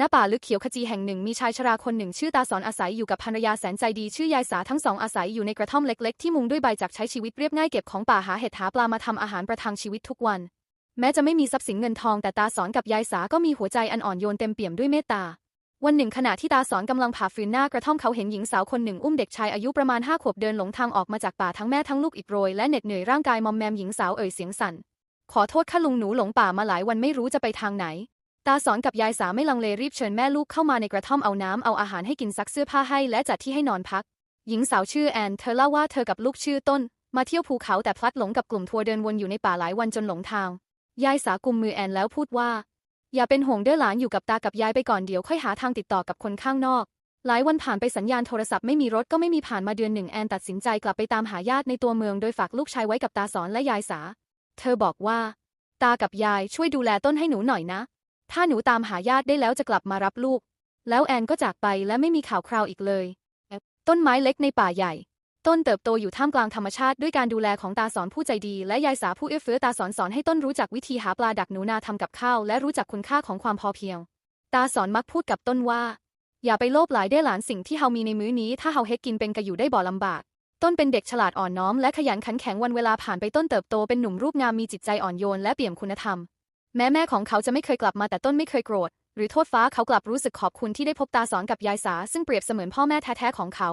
ณป่าลึกเขียวขจีแห่งหนึ่งมีชายชราคนหนึ่งชื่อตาสอนอาศัยอยู่กับภรรยาแสนใจดีชื่อยายสาทั้งสองอาศัยอยู่ในกระท่อมเล็กๆ ที่มุงด้วยใบจากใช้ชีวิตเรียบง่ายเก็บของป่าหาเห็ดหาปลามาทำอาหารประทังชีวิตทุกวัน แม้จะไม่มีทรัพย์สินเงินทองแต่ตาสอนกับยายสาก็มีหัวใจอันอ่อนโยนเต็มเปี่ยมด้วยเมตตา วันหนึ่งขณะที่ตาสอนกำลังผ่าฝืนหน้ากระท่อมเขาเห็นหญิงสาวคนหนึ่งอุ้มเด็กชายอายุประมาณห้าขวบเดินหลงทางออกมาจากป่าทั้งแม่ทั้งลูกอิดโรยและเหน็ดเหนื่อยร่างกายมอมแมมหญิงสาวเอ่ยเสียงสั่นขอโทษข้าลุงหนูหลงป่ามาหลายวันไม่รู้จะไปทางไหน ตาสอนกับยายสาไม่ลังเลรีบเชิญแม่ลูกเข้ามาในกระท่อมเอาน้ำเอาอาหารให้กินซักเสื้อผ้าให้และจัดที่ให้นอนพัก หญิงสาวชื่อแอนเธอเล่าว่าเธอกับลูกชื่อต้น มาเที่ยวภูเขาแต่พลัดหลงกับกลุ่มทัวร์เดินวนอยู่ในป่าหลายวันจนหลงทาง ยายสากุมมือแอนแล้วพูดว่า อย่าเป็นห่วงเด้อหลานอยู่กับตากับยายไปก่อนเดี๋ยวค่อยหาทางติดต่อกับคนข้างนอก หลายวันผ่านไปสัญญาณโทรศัพท์ไม่มีรถก็ไม่มีผ่านมาเดือนหนึ่งแอนตัดสินใจกลับไปตามหาญาติในตัวเมืองโดยฝากลูกชายไว้กับตาสอนและยายสา เธอบอกว่า ตากับยายช่วยดูแลต้นให้หนูหน่อยนะ ถ้าหนูตามหาญาติได้แล้วจะกลับมารับลูก แล้วแอนก็จากไปและไม่มีข่าวคราวอีกเลย ต้นไม้เล็กในป่าใหญ่ ต้นเติบโตอยู่ท่ามกลางธรรมชาติด้วยการดูแลของตาสอนผู้ใจดี และยายสาผู้เอื้อเฟื้อตาสอนสอนให้ต้นรู้จักวิธีหาปลาดักหนูนาทำกับข้าวและรู้จักคุณค่าของความพอเพียง ตาสอนมักพูดกับต้นว่า อย่าไปโลภหลายได้หลานสิ่งที่เฮามีในมื้อนี้ ถ้าเฮาเฮ็ดกินเป็นกระอยู่ได้บ่ลำบากต้นเป็นเด็กฉลาดอ่อนน้อมและขยันขันแข็งวันเวลาผ่านไปต้นเติบโตเป็นหนุ่มรูปงามมีจิตใจอ่อนโยนและเปี่ยมคุณธรรม แม้แม่ของเขาจะไม่เคยกลับมาแต่ต้นไม่เคยโกรธ หรือโทษฟ้าเขากลับรู้สึกขอบคุณที่ได้พบตาสอนกับยายสาซึ่งเปรียบเสมือนพ่อแม่แท้ๆของเขา